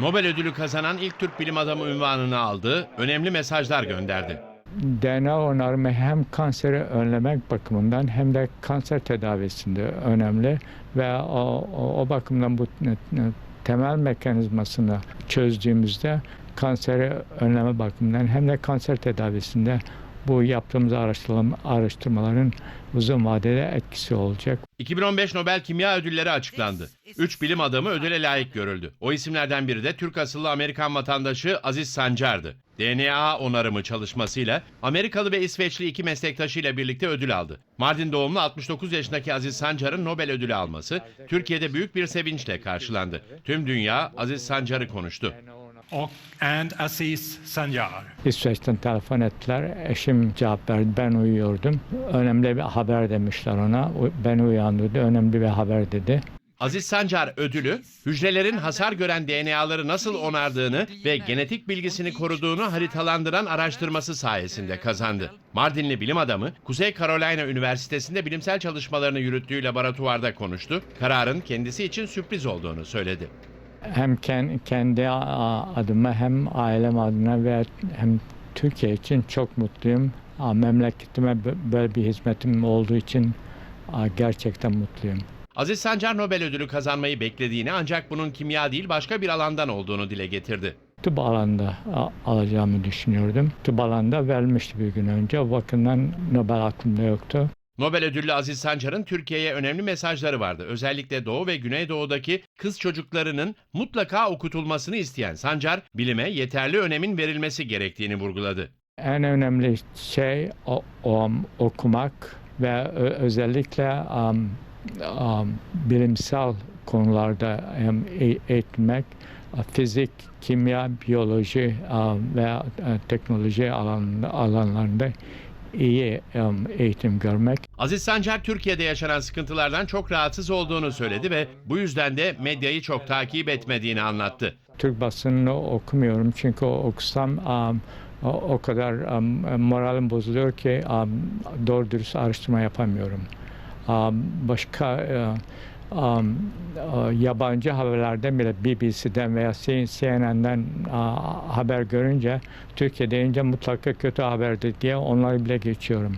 Nobel ödülü kazanan ilk Türk bilim adamı unvanını aldı, önemli mesajlar gönderdi. DNA onarımı hem kanseri önlemek bakımından hem de kanser tedavisinde önemli ve o, o, o bakımdan bu temel mekanizmasını çözdüğümüzde kanseri önleme bakımından hem de kanser tedavisinde bu yaptığımız araştırma, araştırmaların uzun vadede etkisi olacak. 2015 Nobel Kimya Ödülleri açıklandı. Üç bilim adamı ödüle layık görüldü. O isimlerden biri de Türk asıllı Amerikan vatandaşı Aziz Sancar'dı. DNA onarımı çalışmasıyla Amerikalı ve İsveçli iki meslektaşıyla birlikte ödül aldı. Mardin doğumlu 69 yaşındaki Aziz Sancar'ın Nobel ödülü alması Türkiye'de büyük bir sevinçle karşılandı. Tüm dünya Aziz Sancar'ı konuştu. Och and Aziz Sanjar. İsveç'ten telefon ettiler. Eşim cevap verdi. Ben uyuyordum. Önemli bir haber demişler ona. Beni uyandırdı. Önemli bir haber dedi. Aziz Sancar ödülü, hücrelerin hasar gören DNA'ları nasıl onardığını ve genetik bilgisini koruduğunu haritalandıran araştırması sayesinde kazandı. Mardinli bilim adamı, Kuzey Carolina Üniversitesi'nde bilimsel çalışmalarını yürüttüğü laboratuvarda konuştu. Kararın kendisi için sürpriz olduğunu söyledi. Hem ken- kendi adıma hem ailem adına ve hem Türkiye için çok mutluyum. Memleketime bö- böyle bir hizmetim olduğu için gerçekten mutluyum. Aziz Sancar Nobel ödülü kazanmayı beklediğini ancak bunun kimya değil başka bir alandan olduğunu dile getirdi. Tıp alanında a- alacağımı düşünüyordum. Tıp alanında vermişti bir gün önce. O bakımdan Nobel aklımda yoktu. Nobel ödüllü Aziz Sancar'ın Türkiye'ye önemli mesajları vardı. Özellikle Doğu ve Güneydoğu'daki kız çocuklarının mutlaka okutulmasını isteyen Sancar, bilime yeterli önemin verilmesi gerektiğini vurguladı. En önemli şey o, o- okumak ve özellikle um, um, bilimsel konularda um, e- eğitmek, fizik, kimya, biyoloji um, ve uh, teknoloji alan, alanlarında iyi um, eğitim görmek. Aziz Sancar Türkiye'de yaşanan sıkıntılardan çok rahatsız olduğunu söyledi ve bu yüzden de medyayı çok takip etmediğini anlattı. Türk basınını okumuyorum çünkü okusam um, o, kadar um, moralim bozuluyor ki um, doğru dürüst araştırma yapamıyorum. Um, başka um, yabancı haberlerden bile BBC'den veya CNN'den uh, haber görünce Türkiye deyince mutlaka kötü haberdir diye onları bile geçiyorum.